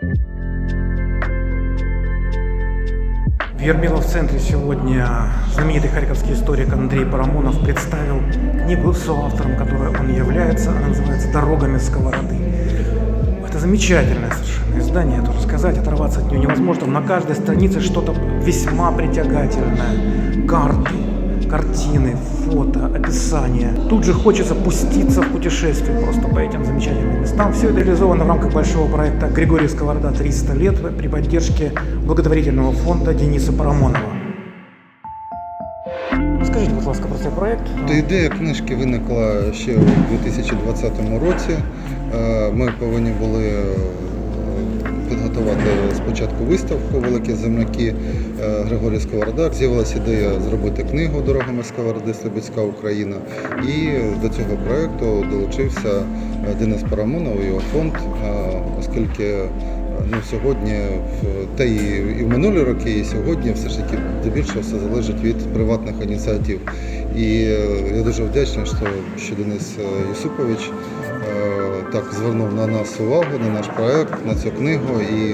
В Ермилов-центре сегодня знаменитый харьковский историк Андрей Парамонов представил книгу с автором, которой он является. Она называется «Дорогами сковороды». Это замечательное совершенно издание, тоже сказать, оторваться от нее невозможно. На каждой странице что-то весьма притягательное. Карты, картины, фото, описание. Тут же хочется пуститься в путешествие просто по этим замечательным местам. Все это реализовано в рамках большого проекта «Григорий Сковорода 300 лет» при поддержке благотворительного фонда Дениса Парамонова. Розкажіть, будь ласка, про цей проект. То ідея книжки виникла ще у 2020 році. Е, Ми повинні були е, підготувати спочатку виставку Великі земляки е, Григорій Сковорода. З'явилася ідея зробити книгу Дорогами Сковороди Слобідська Україна. І до цього проєкту долучився е, Денис Парамонов і його фонд, е, оскільки ну, сьогодні, та і, і в минулі роки, і сьогодні все ж таки здебільшого все залежить від приватних ініціатив. І е, я дуже вдячний, що, Денис е, Юсупович е, так звернув на нас увагу, на наш проект, на цю книгу, і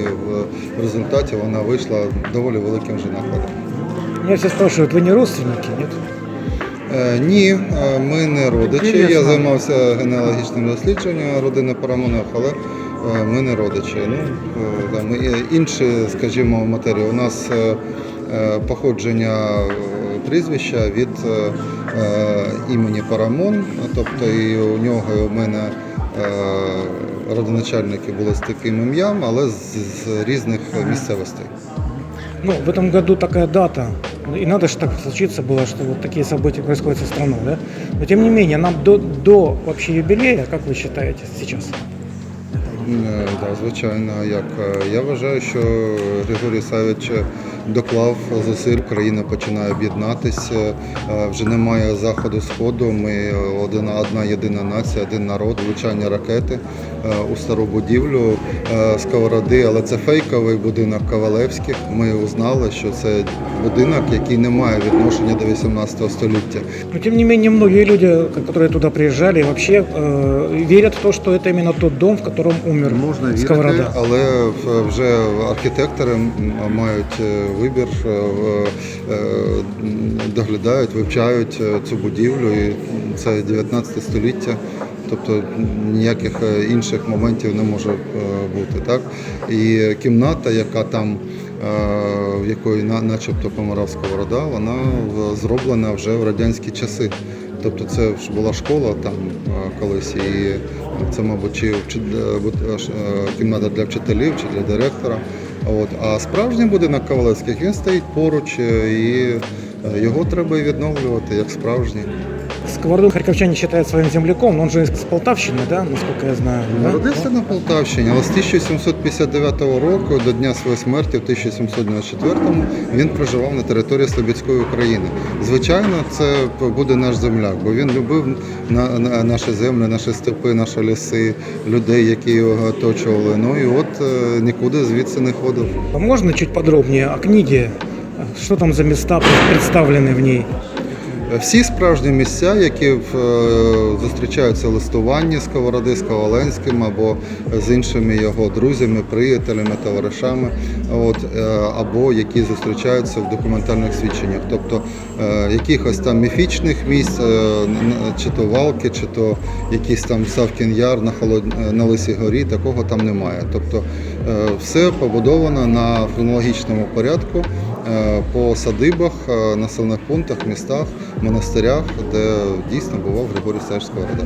в результаті вона вийшла доволі великим вже накладом. Меня все спрашивают, вы не родственники, Ні, е, ми не родичі. Я займався генеалогічним дослідженням родини Парамонових, але ми не родичі. Ну, інші, скажімо, матерії. У нас походження прізвища від е, е, імені Парамон, тобто і у нього і у мене е, родоначальники були з таким ім'ям, але з, з різних місцевостей. Ну, в этом году такая дата, и надо же так случиться было, что вот такие события происходят со страной, да? Но тем не менее, нам до, до вообще юбилея, как вы считаете сейчас? Е, Да, звичайно, а як е, я вважаю, що Григорій Савич доклав зусиль, Україна починає об'єднатися. Е, Вже немає заходу сходу. Ми одна, одна єдина нація, один народ, влучання ракети е, у стару будівлю е, сковороди, але це фейковий будинок Ковалевських. Ми узнали, що це будинок, який не має відношення до 18 століття. Но тем не менее, многие люди, которые туда приезжали, вообще э, верят в то, что это именно тот дом, в котором умер Можна вірити, Сковорода. але в- вже архітектори м, мають е, вибір, е, е, доглядають, вивчають е, цю будівлю. І це 19 століття. Тобто ніяких інших моментів не може бути. Так? І кімната, яка там, в якої начебто помирав Сковорода, вона зроблена вже в радянські часи. Тобто це ж була школа там колись, і це, мабуть, чи кімната для вчителів чи для директора. От. А справжній будинок Ковалевських він стоїть поруч, е, і е, його треба відновлювати як справжній. Сковороду харьковчане считают своим земляком, но он же из Полтавщины, да, насколько я знаю. да? Народився на Полтавщині, але з 1759 року до дня своєї смерті, в 1794-му, він проживав на території Слобідської України. Звичайно, це буде наш земляк, бо він любив на, на- наші землі, наші степи, наші ліси, людей, які його оточували. Ну і от е, нікуди звідси не ходив. А Можно чуть подробнее о книге? Что там за места представлены в ней? Всі справжні місця, які е, зустрічаються в листуванні з Ковороди, з Коваленським або з іншими його друзями, приятелями, товаришами, от, е, або які зустрічаються в документальних свідченнях. Тобто е, якихось там міфічних місць, чи то Валки, чи то якийсь там Савкін Яр на, Холод... на Лисій горі, такого там немає. Тобто все побудовано на хронологічному порядку по садибах, е, населених пунктах, містах, монастирях, де дійсно бував Григорій Савич Сковорода.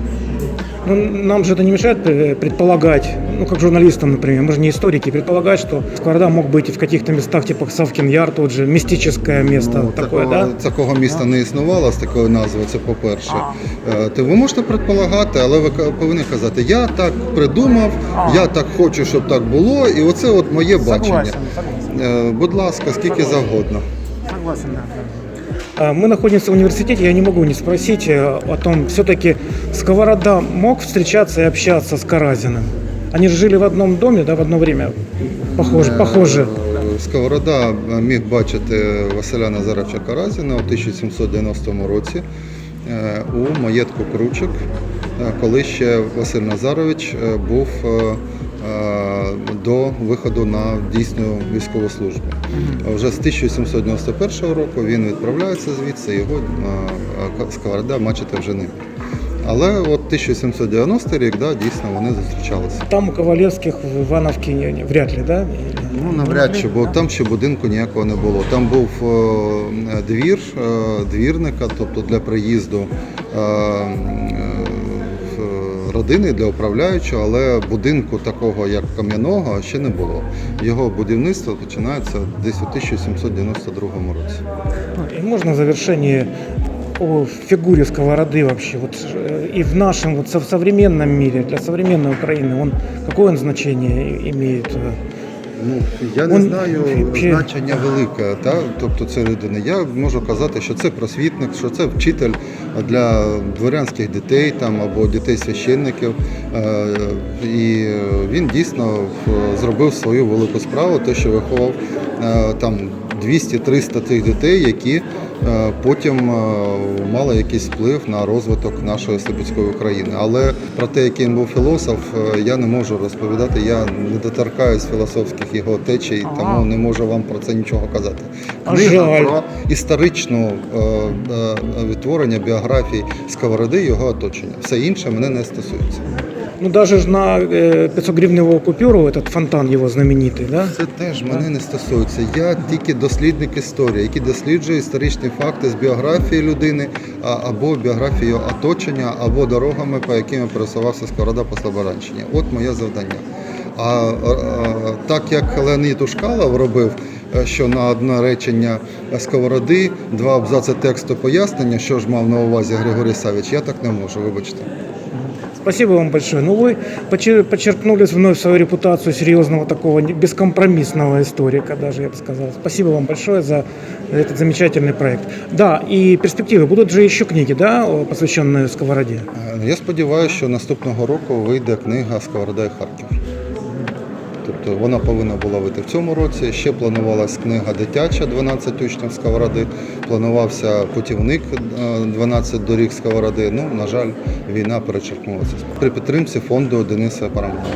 Ну, нам же это не мешает э, предполагать, ну, как журналистам, например, мы же не историки, предполагать, что Сковорода мог быть и в каких-то местах, типа Савкин Яр, тот же, мистическое место Ну, такое, такого, да? такого міста не існувало з такою назвою, це по-перше. Е, То ви можете предполагати, але ви ка- повинні казати, я так придумав, я так хочу, щоб так було, і оце от моє бачення. согласен. Е, Будь ласка, скільки завгодно. Согласен, да. А, Мы находимся в университете, я не могу не спросить э, о том, все-таки Сковорода мог встречаться и общаться с Каразиным? Они же жили в одном доме, да, в одно время? Похоже, похоже. Е, Сковорода міг бачити Василя Назаровича Каразіна у 1790 році е, у маєтку Кручик, е, коли ще Василь Назарович е, був е, до виходу на дійсну військову службу. Вже з 1791 року він відправляється звідси, його е, сковорода мачете вже не. Але от 1790 рік, да, дійсно, вони зустрічалися. Там у Ковалевских в не- вряд ли, да? Ну, навряд чи, бо там ще будинку ніякого не було. Там був е, двір е, двірника, тобто для приїзду е, е, родини для управляючого, але будинку такого як кам'яного ще не було. Його будівництво починається десь у 1792 році. Ну, И можно в завершении о фигуре сковороды вообще, вот э, и в нашем, вот со- в современном мире, для современной Украины, он какое он значение и- имеет? э? Ну, я не Он- знаю чи- значення велике, та? тобто це людини. Я можу казати, що це просвітник, що це вчитель для дворянських дітей там, або дітей священників. Е, І він дійсно зробив свою велику справу, те, що виховав е, там 200-300 тих дітей, які е, потім е, мали якийсь вплив на розвиток нашої Слобідської України. Але про те, який він був філософ, е, я не можу розповідати. Я не доторкаюсь філософських його течій, тому не можу вам про це нічого казати. Книга про історичну відтворення біографії Сковороди і його оточення. Все інше мене не стосується. Ну даже ж на э, 500 гривневую купюру этот фонтан его знаменитый, да? Це теж мене не стосується. Я тільки дослідник історії, який досліджує історичні факти з біографії людини а- або біографії його оточення, або дорогами, по яким пересувався Сковорода по Слоборанщині. От моє завдання. А, а, а так як Леонід Ушкалов робив, е, що на одне речення Сковороди, два абзаци тексту пояснення, що ж мав на увазі Григорій Савич, я так не можу, вибачте. Спасибо вам большое. Ну, вы почер- подчеркнули вновь свою репутацию серьезного такого не- бескомпромиссного историка, даже я бы сказал. Спасибо вам большое за этот замечательный проект. Да, и перспективы. Будут же еще книги, да, о- посвященные сковороде? Е, Я сподіваюся, що наступного року вийде книга Сковорода і Харків. Тобто вона повинна була вийти в цьому році. Ще планувалась книга дитяча 12 учнів Сковороди. Планувався путівник е, 12 доріг Сковороди. Ну, на жаль, війна перечеркнулася. При підтримці фонду Дениса Парамонова.